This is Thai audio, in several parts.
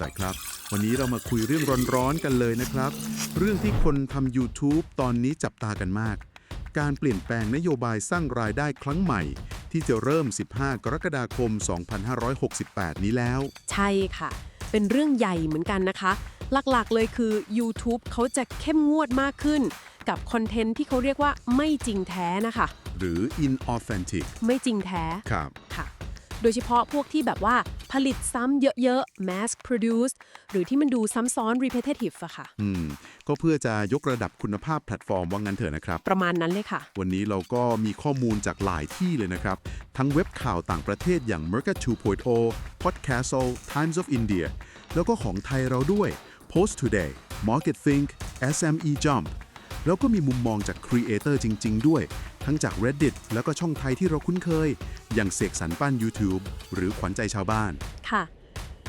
Insight ครับ วันนี้เรามาคุยเรื่องร้อนๆกันเลยนะครับ เรื่องที่คนทำ YouTube ตอนนี้จับตากันมาก การเปลี่ยนแปลงนโยบายสร้างรายได้ครั้งใหม่ ที่จะเริ่ม 15 กรกฎาคม 2568 นี้แล้ว ใช่ค่ะ เป็นเรื่องใหญ่เหมือนกันนะคะ หลักๆเลยคือ YouTube เขาจะเข้มงวดมากขึ้น กับคอนเทนต์ที่เขาเรียกว่าไม่จริงแท้นะคะ หรือ inauthentic ไม่จริงแท้ครับค่ะ โดยเฉพาะพวกที่แบบว่า ผลิตซ้ำเยอะๆ mass produce หรือที่มันดูซ้ำซ้อน repetitive อะค่ะ อืม ก็เพื่อจะยกระดับคุณภาพแพลตฟอร์มว่างั้นเถอะนะครับ ประมาณนั้นเลยค่ะ วันนี้เราก็มีข้อมูลจากหลายที่เลยนะครับ ทั้งเว็บข่าวต่างประเทศอย่าง Mercat 2.0 Podcastle Times of India แล้วก็ของไทยเราด้วย Post Today Market Think SME Jump แล้วก็มีมุมมองจากครีเอเตอร์จริง ๆ ด้วย ทั้งจาก Reddit แล้วก็ช่องไทยที่เราคุ้นเคย อย่างเสกสรรปั้น YouTube หรือขวัญใจชาวบ้าน ค่ะ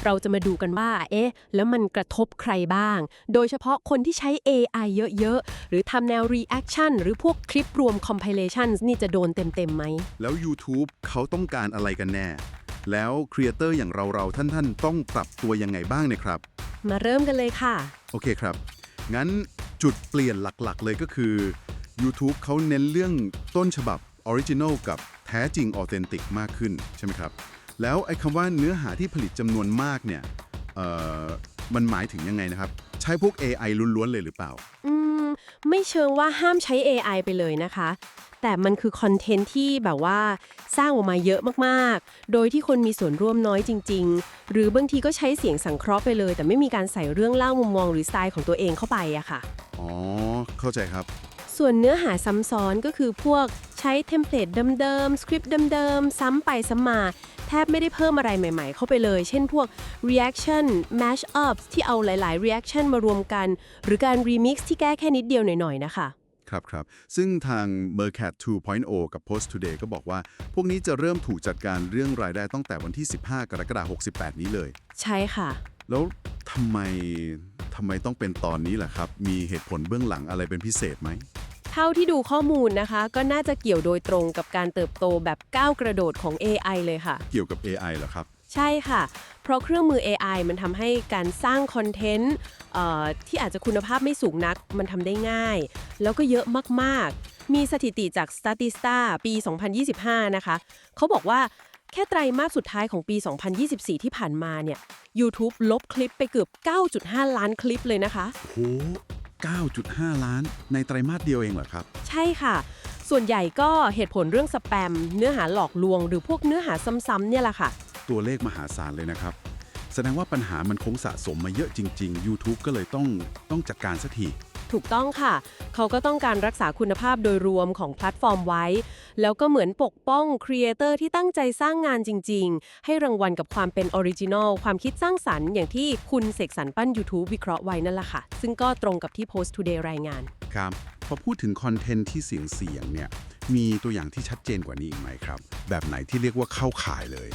เราจะมาดูกันว่า เอ๊ะ แล้วมันกระทบใครบ้าง โดยเฉพาะคนที่ใช้ AI เยอะ ๆ หรือทำแนว reaction หรือพวกคลิปรวม compilations นี่จะโดนเต็มๆไหม แล้ว YouTube เขาต้องการอะไรกันแน่ แล้วครีเอเตอร์อย่างเราๆ ท่านๆ ต้องปรับตัวยังไงบ้างเนี่ยครับ มาเริ่มกันเลยค่ะ โอเคครับ งั้นจุดเปลี่ยนหลักๆ เลยก็คือ YouTube เขาเน้นเรื่องต้นฉบับออริจิน l กับแท้จริงออเทนติกมากขึ้นใช่ไหมครับ แล้วไอ้คำว่าเนื้อหาที่ผลิตจำนวนมากเนี่ยเอ่อมันหมายถึงยังไงนะครับ ใช้พวก AI ล้วนๆเลยหรือเปล่า อืม ไม่เชิงว่าห้ามใช้ AI ไปเลยนะคะ แต่มันคือคอนเทนต์ที่แบบว่าสร้างออกมาเยอะมากๆ โดยที่คนมีส่วนร่วมน้อยจริง ๆ หรือบางทีก็ใช้เสียงสังเคราะห์ไปเลย แต่ไม่มีการใส่เรื่องเล่ามุมมองหรือสไตล์ของตัวเองเข้าไปอะค่ะ อ๋อ เข้าใจครับ ส่วนเนื้อหาซ้ำซ้อนก็คือพวกใช้เทมเพลตเดิมๆ สคริปต์เดิมๆ ซ้ำไปซ้ำมา แทบไม่ได้เพิ่มอะไรใหม่ๆ เข้าไปเลย เช่นพวก reaction mash up ที่เอาหลายๆ reaction มารวมกัน หรือการ remix ที่แก้แค่นิดเดียวหน่อยๆ นะคะครับครับซึ่งทาง Mercat 2.0 กับ Post Today ก็บอกว่า พวกนี้จะเริ่มถูกจัดการเรื่องรายได้ตั้งแต่วันที่ 15 กรกฎาคม68 นี้เลย ใช่ค่ะ แล้วทำไมทำไมต้องเป็นตอนนี้ล่ะครับ มีเหตุผลเบื้องหลังอะไรเป็นพิเศษไหม เท่าที่ดูข้อมูลนะคะ ก็น่าจะเกี่ยวโดยตรงกับการเติบโตแบบก้าวกระโดดของ AI เลยค่ะ เกี่ยวกับ AI เหรอครับ ใช่ค่ะ เพราะเครื่องมือ AI มันทำให้การสร้างคอนเทนต์เอ่อที่อาจจะคุณภาพไม่สูงนัก มันทำได้ง่าย แล้วก็เยอะมากๆ มีสถิติจาก Statista ปี 2025 นะคะ เขาบอกว่าแค่ไตรมาสสุดท้ายของปี 2024 ที่ผ่านมาเนี่ย YouTube ลบคลิปไปเกือบ 9.5 ล้านคลิปเลยนะคะโห 9.5 ล้านในไตรมาสเดียวเองเหรอครับ ใช่ค่ะ ส่วนใหญ่ก็เหตุผลเรื่องสแปม เนื้อหาหลอกลวง หรือพวกเนื้อหาซ้ำๆเนี่ยแหละค่ะ ตัวเลขมหาศาลเลยนะครับ แสดงว่าปัญหามันคงสะสมมาเยอะจริง ๆ YouTube ก็เลยต้องต้องจัดการสักที ถูกต้องค่ะ เขาก็ต้องการรักษาคุณภาพโดยรวมของแพลตฟอร์มไว้ แล้วก็เหมือนปกป้องครีเอเตอร์ที่ตั้งใจสร้างงานจริง ๆ ให้รางวัลกับความเป็นออริจินอลความคิดสร้างสรรค์อย่างที่คุณเสกสรรปั้น YouTube วิเคราะห์ไว้นั่นแหละค่ะ ซึ่งก็ตรงกับที่ Post Today รายงาน ครับพอพูดถึงคอนเทนต์ที่เสียงเสียงเนี่ยมีตัวอย่างที่ชัดเจนกว่านี้อีกไหมครับ แบบไหนที่เรียกว่าเข้าข่ายเลย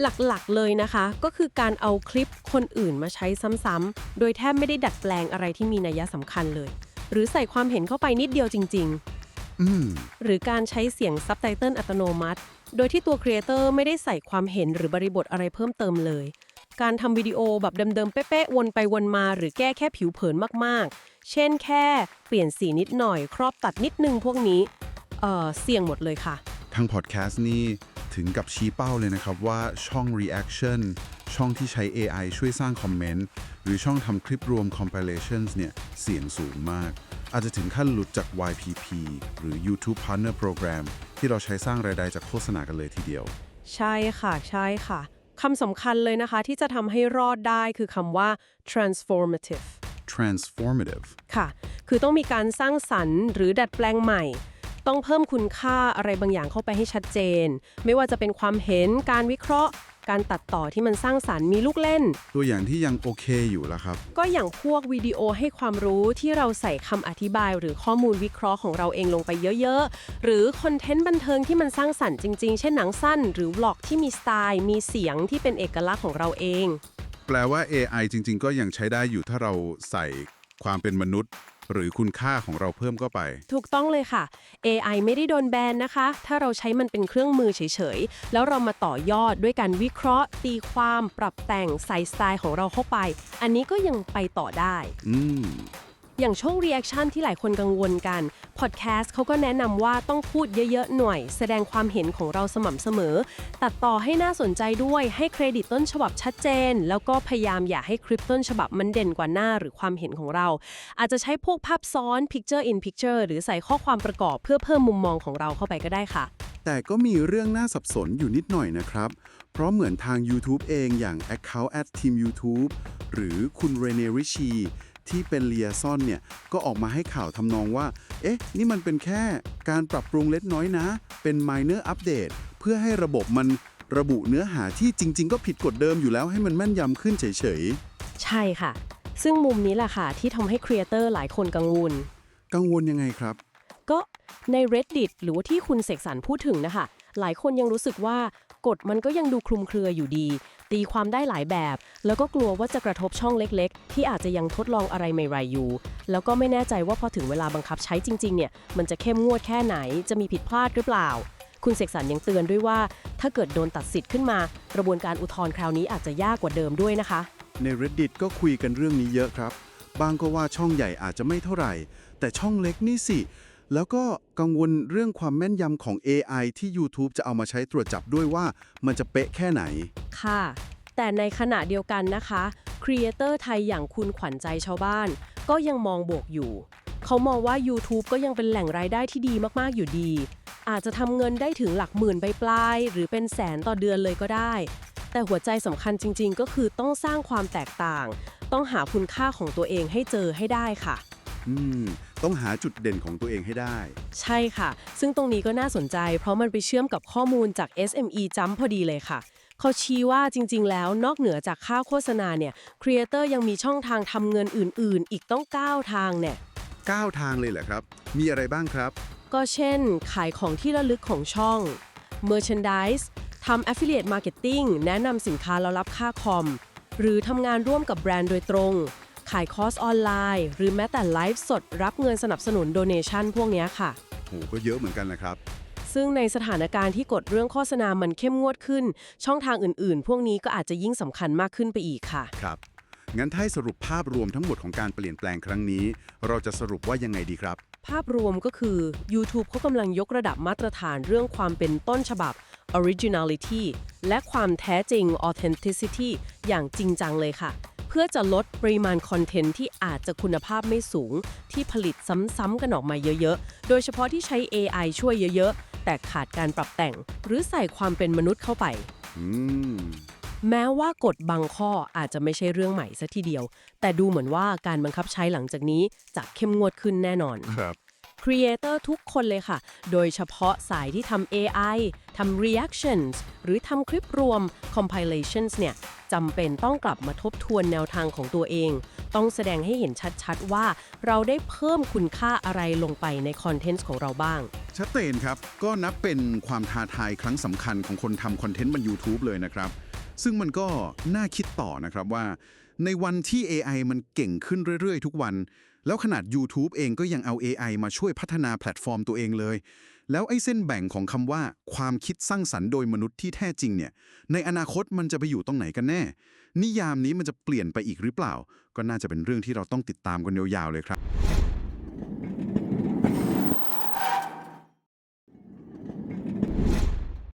หลักๆเลยนะคะ ก็คือการเอาคลิปคนอื่นมาใช้ซ้ำๆโดยแทบไม่ได้ดัดแปลงอะไรที่มีนัยสำคัญเลย หรือใส่ความเห็นเข้าไปนิดเดียวจริงๆอืมหรือการใช้เสียงซับไตเติลอัตโนมัติ โดยที่ตัวครีเอเตอร์ไม่ได้ใส่ความเห็นหรือบริบทอะไรเพิ่มเติมเลย การทำวิดีโอแบบเดิมๆเป๊ะๆวนไปวนมา หรือแก้แค่ผิวเผินมากๆ เช่นแค่เปลี่ยนสีนิดหน่อย ครอบตัดนิดนึงพวกนี้เอ่อเสี่ยงหมดเลยค่ะทางพอดแคสต์นี่ ถึงกับชี้เป้าเลยนะครับว่าช่อง reaction ช่องที่ใช้ AI ช่วยสร้างคอมเมนต์ หรือช่องทำคลิปรวม compilations เนี่ย เสี่ยงสูงมาก อาจจะถึงขั้นหลุดจาก YPP หรือ YouTube Partner Program ที่เราใช้สร้างรายได้จากโฆษณากันเลยทีเดียว ใช่ค่ะ ใช่ค่ะคำสำคัญเลยนะคะ ที่จะทำให้รอดได้คือคำว่า transformative transformative ค่ะ คือต้องมีการสร้างสรรค์หรือดัดแปลงใหม่ ต้องเพิ่มคุณค่าอะไรบางอย่างเข้าไปให้ชัดเจน ไม่ว่าจะเป็นความเห็นการวิเคราะห์ การตัดต่อที่มันสร้างสรรค์มีลูกเล่น ตัวอย่างที่ยังโอเคอยู่แล้วครับ ก็อย่างพวกวิดีโอให้ความรู้ที่เราใส่คำอธิบาย หรือข้อมูลวิเคราะห์ของเราเองลงไปเยอะๆ หรือคอนเทนต์บันเทิงที่มันสร้างสรรค์จริงๆ เช่นหนังสั้น หรือวล็อกที่มีสไตล์ มีเสียงที่เป็นเอกลักษณ์ของเราเอง แปลว่า AI จริง ๆ ก็ยังใช้ได้อยู่ถ้าเราใส่ความเป็นมนุษย์ หรือคุณค่าของเราเพิ่มเข้าไป ถูกต้องเลยค่ะ AI ไม่ได้โดนแบนนะคะ ถ้าเราใช้มันเป็นเครื่องมือเฉยๆ แล้วเรามาต่อยอดด้วยการวิเคราะห์ ตีความ ปรับแต่งใส่สไตล์ของเราเข้าไป อันนี้ก็ยังไปต่อได้ อืม อย่างช่วง reaction ที่หลายคนกังวลกัน podcast เขาก็แนะนำว่าต้องพูดเยอะๆหน่อย แสดงความเห็นของเราสม่ำเสมอ ตัดต่อให้น่าสนใจด้วยให้เครดิตต้นฉบับชัดเจน แล้วก็พยายามอย่าให้คลิปต้นฉบับมันเด่นกว่าหน้าหรือความเห็นของเรา อาจจะใช้พวกภาพซ้อน picture in picture หรือใส่ข้อความประกอบเพื่อเพิ่มมุมมองของเราเข้าไปก็ได้ค่ะ แต่ก็มีเรื่องน่าสับสนอยู่นิดหน่อยนะครับ เพราะเหมือนทาง YouTube เองอย่าง Account at Team YouTube หรือคุณเรเนริชี ที่เป็นเลียซอนเนี่ยก็ออกมาให้ข่าวทำนองว่า เอ๊ะ นี่มันเป็นแค่การปรับปรุงเล็กน้อยนะ เป็น minor update เพื่อให้ระบบมันระบุเนื้อหาที่จริง ๆ ก็ผิดกฎเดิมอยู่แล้วให้มันแม่นยำขึ้นเฉยใช่ค่ะ ซึ่งมุมนี้แหละค่ะ ที่ทำให้ครีเอเตอร์หลายคนกังวลๆกังวลยังไงครับ ก็ใน reddit หรือว่าที่คุณเสกสรรพูดถึงนะคะ หลายคนยังรู้สึกว่า กฎมันก็ยังดูคลุมเครืออยู่ดี ตีความได้หลายแบบ แล้วก็กลัวว่าจะกระทบช่องเล็กๆ ที่อาจจะยังทดลองอะไรใหม่ๆอยู่ แล้วก็ไม่แน่ใจว่าพอถึงเวลาบังคับใช้จริงๆเนี่ยมันจะเข้มงวดแค่ไหนจะมีผิดพลาดหรือเปล่า คุณเสกสรรยังเตือนด้วยว่า ถ้าเกิดโดนตัดสิทธิ์ขึ้นมา กระบวนการอุทธรณ์คราวนี้อาจจะยากกว่าเดิมด้วยนะคะ ใน Reddit ก็คุยกันเรื่องนี้เยอะครับ บางก็ว่าช่องใหญ่อาจจะไม่เท่าไหร่ แต่ช่องเล็กนี่สิ แล้วก็กังวลเรื่องความแม่นยำของ AI ที่ YouTube จะเอามาใช้ตรวจจับด้วยว่ามันจะเป๊ะแค่ไหน ค่ะ แต่ในขณะเดียวกันนะคะครีเอเตอร์ไทยอย่างคุณขวัญใจชาวบ้าน ก็ยังมองบวกอยู่ เขามองว่า YouTube ก็ยังเป็นแหล่งรายได้ที่ดีมากๆอยู่ดี อาจจะทำเงินได้ถึงหลักหมื่นไปปลายๆหรือเป็นแสนต่อเดือนเลยก็ได้ แต่หัวใจสำคัญจริง ๆ ก็คือต้องสร้างความแตกต่าง ต้องหาคุณค่าของตัวเองให้เจอให้ได้ค่ะ อืม ต้องหาจุดเด่นของตัวเองให้ได้ ใช่ค่ะ ซึ่งตรงนี้ก็น่าสนใจ เพราะมันไปเชื่อมกับข้อมูลจาก SME จัมพอดีเลยค่ะ เขาชี้ว่าจริง ๆ แล้วนอกเหนือจากค่าโฆษณาเนี่ย ครีเอเตอร์ยังมีช่องทางทำเงินอื่น ๆ อีกต้อง 9 ทางเนี่ย 9 ทางเลยเหรอครับ มีอะไรบ้างครับ ก็เช่น ขายของที่ระลึกของช่อง Merchandise ทำ Affiliate Marketing แนะนำสินค้าแล้วรับค่าคอม หรือทำงานร่วมกับแบรนด์โดยตรง ขายคอร์สออนไลน์ หรือแม้แต่ไลฟ์สดรับเงินสนับสนุนโดเนชันพวกเนี้ยค่ะ โหก็เยอะเหมือนกันนะครับ ซึ่งในสถานการณ์ที่กฎเรื่องโฆษณามันเข้มงวดขึ้น ช่องทางอื่นๆ พวกนี้ก็อาจจะยิ่งสำคัญมากขึ้นไปอีกค่ะ ครับ งั้นถ้าให้สรุปภาพรวมทั้งหมดของการเปลี่ยนแปลงครั้งนี้ เราจะสรุปว่ายังไงดีครับ ภาพรวมก็คือ YouTube เขากำลังยกระดับมาตรฐานเรื่องความเป็นต้นฉบับ originality และความแท้จริง authenticity อย่างจริงจังเลยค่ะเพื่อจะลดปริมาณคอนเทนต์ที่อาจจะคุณภาพไม่สูง ที่ผลิตซ้ำๆกันออกมาเยอะๆ โดยเฉพาะที่ใช้ AI ช่วยเยอะๆ แต่ขาดการปรับแต่ง หรือใส่ความเป็นมนุษย์เข้าไปอืมแม้ว่ากฎบางข้ออาจจะไม่ใช่เรื่องใหม่ซะทีเดียว แต่ดูเหมือนว่าการบังคับใช้หลังจากนี้จะเข้มงวดขึ้นแน่นอน ครับ ครีเอเตอร์ทุกคนเลยค่ะ โดยเฉพาะสายที่ทำ AI ทำ reactions หรือทำคลิปรวม compilations เนี่ยจำเป็นต้องกลับมาทบทวนแนวทางของตัวเอง ต้องแสดงให้เห็นชัดๆ ว่าเราได้เพิ่มคุณค่าอะไรลงไปในคอนเทนต์ของเราบ้าง ชัดเจนครับ ก็นับเป็นความท้าทายครั้งสำคัญของคนทำคอนเทนต์บน YouTube เลยนะครับ ซึ่งมันก็น่าคิดต่อนะครับว่า ในวันที่ AI มันเก่งขึ้นเรื่อยๆ ทุกวัน แล้วขนาด YouTube เองก็ยังเอา AI มาช่วยพัฒนาแพลตฟอร์มตัวเองเลย แล้วไอ้เส้นแบ่งของคำว่า ความคิดสร้างสรรค์โดยมนุษย์ที่แท้จริงเนี่ย ในอนาคตมันจะไปอยู่ตรงไหนกันแน่ นิยามนี้มันจะเปลี่ยนไปอีกหรือเปล่า ก็น่าจะเป็นเรื่องที่เราต้องติดตามกันยาวๆเลยครับ